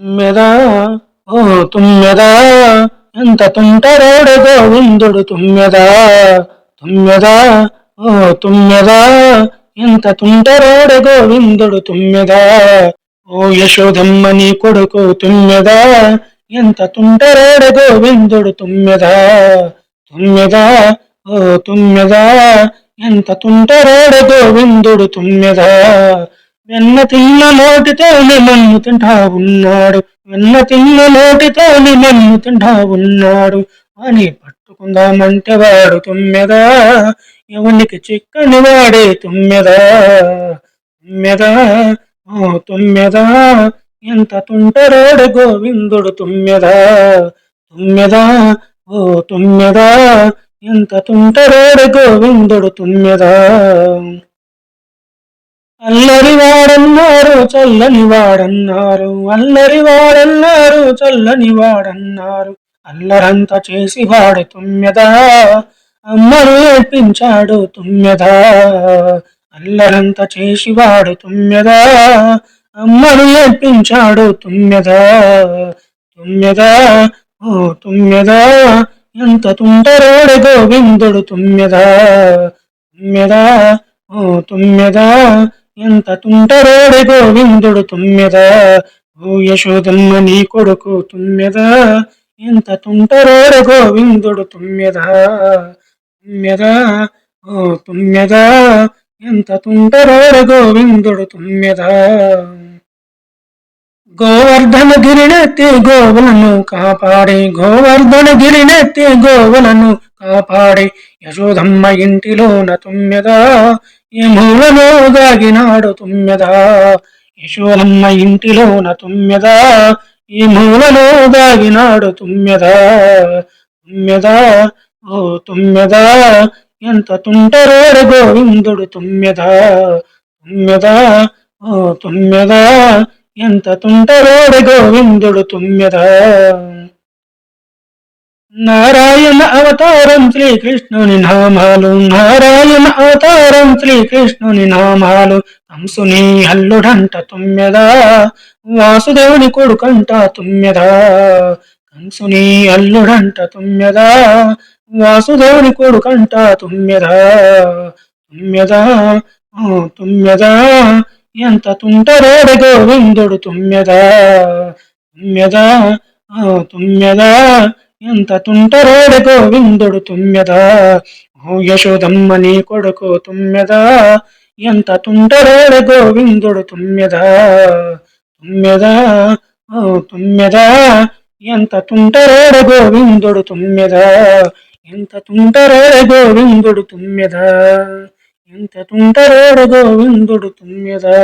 తుమ్మెదా? ఓ తుమ్మెదా? ఎంత తుంటరోడు గోవిందుడు తుమ్మెదా? తుమ్మెదా? ఓ తుమ్మెదా? ఎంత తుంటరోడు గోవిందుడు తుమ్మెదా? ఓ యశోదమ్మ కొడుకు తుమ్మెదా? ఎంత తుంటరోడు గోవిందుడు తుమ్మెదా? తుమ్మెదా? ఓ తుమ్మెదా? ఎంత తుంటరోడు గోవిందుడు తుమ్మెదా? వెన్న తిన్న నోటితో మన్ను తింటా ఉన్నాడు. వెన్న తిన్న నోటితో మన్ను తింటా ఉన్నాడు. అని పట్టుకుందామంటే వాడు తుమ్మెదా? ఎవనికి చిక్కని వాడే తుమ్మెదా? తుమ్మెదా? ఓ తుమ్మెదా? ఎంత తుంటరోడు గోవిందుడు తుమ్మెదా? తుమ్మెదా? ఓ తుమ్మెదా? ఎంత తుంటరోడు గోవిందుడు తుమ్మెదా? అల్లరి వాడన్నారు చల్లని వాడన్నారు. అల్లరి వాడన్నారు చల్లని వాడన్నారు. అల్లరంతా చేసి వాడు తుమ్మెదా? అమ్మను ఏడ్పించాడు తుమ్మెదా? అల్లరంతా చేసి వాడు తుమ్మెదా? అమ్మను ఏడ్పించాడు తుమ్మెదా? తుమ్మెదా? ఓ తుమ్మెదా? ఎంత తుంటరోడు గోవిందుడు తుమ్మెదా? తుమ్మెదా? ఓ తుమ్మెదా? ఎంత తుంటరోడి గోవిందుడు తుమ్మెద? ఓ యశోదమ్మ నీ కొడుకు తుమ్మెద? ఎంత తుంటరోడి గోవిందుడు తుమ్మెద? తుమ్మెద? ఓ తుమ్మెద? ఎంత తుంటరోడి గోవిందుడు తుమ్మెద? గోవర్ధన గిరినెత్తి గోవులను కాపాడి గోవర్ధన గిరినెత్తి గోవులను కాపాడి యశోదమ్మ ఇంటిలోన తుమ్మెదా? ఈ మూలలో దాగినాడు తుమ్మెదా యశోదమ్మ ఇంటిలోన తుమ్మెదా ఈ మూలలో దాగినాడు తుమ్మెదా తుమ్మెదా ఓ తుమ్మెదా ఎంత తుంటరోడు గోవిందుడు తుమ్మెదా తుమ్మెదా ఓ తుమ్మెదా ఎంత తుంటరోడు గోవిందుడు తుమ్మెదా. నారాయణ అవతారం శ్రీకృష్ణుని నామాలు నారాయణ అవతారం శ్రీకృష్ణుని నామాలు. కంసుని అల్లుడంట తుమ్మెదా వాసుదేవుని కొడుకంట తుమ్మెదా. కంసుని అల్లుడంట తుమ్మెదా వాసుదేవుని కొడుకంట తుమ్మెదా. తుమ్మెదా తుమ్మెదా ఎంత తుంటరోడు గోవిందుడు తుమ్మెదా. తుమ్మెదా తుమ్మెదా ఎంత తుంటరోడు గోవిందుడు తుమ్మెదా? యశోదమ్మ నీ కొడుకు తుమ్మెదా? ఎంత తుంటరోడు గోవిందుడు తుమ్మెదా? తుమ్మెదా? ఓ తుమ్మెదా? ఎంత తుంటరోడు గోవిందుడు తుమ్మెదా? ఎంత తుంటరోడు గోవిందుడు తుమ్మెదా? ఎంత తుంటరోడు గోవిందుడు తుమ్మెదా?